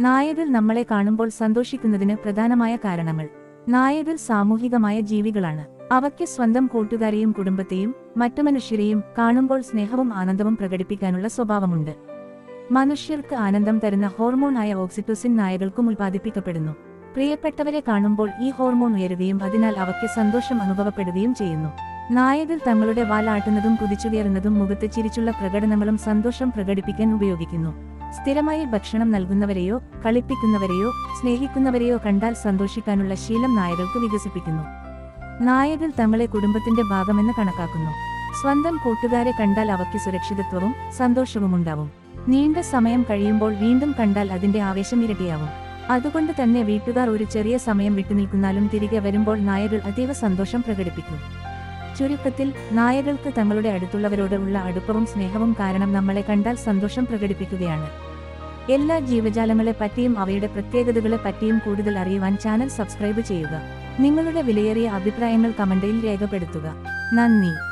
നായകൾ നമ്മളെ കാണുമ്പോൾ സന്തോഷിക്കുന്നതിന് പ്രധാനമായ കാരണങ്ങൾ. നായകൾ സാമൂഹികമായ ജീവികളാണ്. അവയ്ക്ക് സ്വന്തം കൂട്ടുകാരെയും കുടുംബത്തെയും മറ്റു മനുഷ്യരെയും കാണുമ്പോൾ സ്നേഹവും ആനന്ദവും പ്രകടിപ്പിക്കാനുള്ള സ്വഭാവമുണ്ട്. മനുഷ്യർക്ക് ആനന്ദം തരുന്ന ഹോർമോണായ ഓക്സിറ്റോസിൻ നായകൾക്കും ഉൽപ്പാദിപ്പിക്കപ്പെടുന്നു. പ്രിയപ്പെട്ടവരെ കാണുമ്പോൾ ഈ ഹോർമോൺ ഉയരുകയും അതിനാൽ അവയ്ക്ക് സന്തോഷം അനുഭവപ്പെടുകയും ചെയ്യുന്നു. നായകൾ തങ്ങളുടെ വാലാട്ടുന്നതും കുതിച്ചുകയറുന്നതും മുഖത്ത് ചിരിച്ചുള്ള പ്രകടനങ്ങളും സന്തോഷം പ്രകടിപ്പിക്കാൻ ഉപയോഗിക്കുന്നു. സ്ഥിരമായി ഭക്ഷണം നൽകുന്നവരെയോ കളിപ്പിക്കുന്നവരെയോ സ്നേഹിക്കുന്നവരെയോ കണ്ടാൽ സന്തോഷിക്കാനുള്ള ശീലം നായകൾക്ക് വികസിപ്പിക്കുന്നു. നായകൾ തങ്ങളെ കുടുംബത്തിന്റെ ഭാഗമെന്ന് കണക്കാക്കുന്നു. സ്വന്തം കൂട്ടുകാരെ കണ്ടാൽ അവയ്ക്ക് സുരക്ഷിതത്വവും സന്തോഷവും ഉണ്ടാവും നീണ്ട സമയം കഴിയുമ്പോൾ വീണ്ടും കണ്ടാൽ അതിന്റെ ആവേശം ഇരട്ടിയാവും. അതുകൊണ്ട് തന്നെ വീട്ടുകാർ ഒരു ചെറിയ സമയം വിട്ടുനിൽക്കുന്നാലും തിരികെ വരുമ്പോൾ നായകൾ അതീവ സന്തോഷം പ്രകടിപ്പിക്കും. ചുരുക്കത്തിൽ നായകൾക്ക് തങ്ങളുടെ അടുത്തുള്ളവരോടുള്ള അടുപ്പവും സ്നേഹവും കാരണം നമ്മളെ കണ്ടാൽ സന്തോഷം പ്രകടിപ്പിക്കുകയാണ്. എല്ലാ ജീവജാലങ്ങളെ പറ്റിയും അവയുടെ പ്രത്യേകതകളെ പറ്റിയും കൂടുതൽ അറിയുവാൻ ചാനൽ സബ്സ്ക്രൈബ് ചെയ്യുക. നിങ്ങളുടെ വിലയേറിയ അഭിപ്രായങ്ങൾ കമന്റിൽ രേഖപ്പെടുത്തുക. നന്ദി.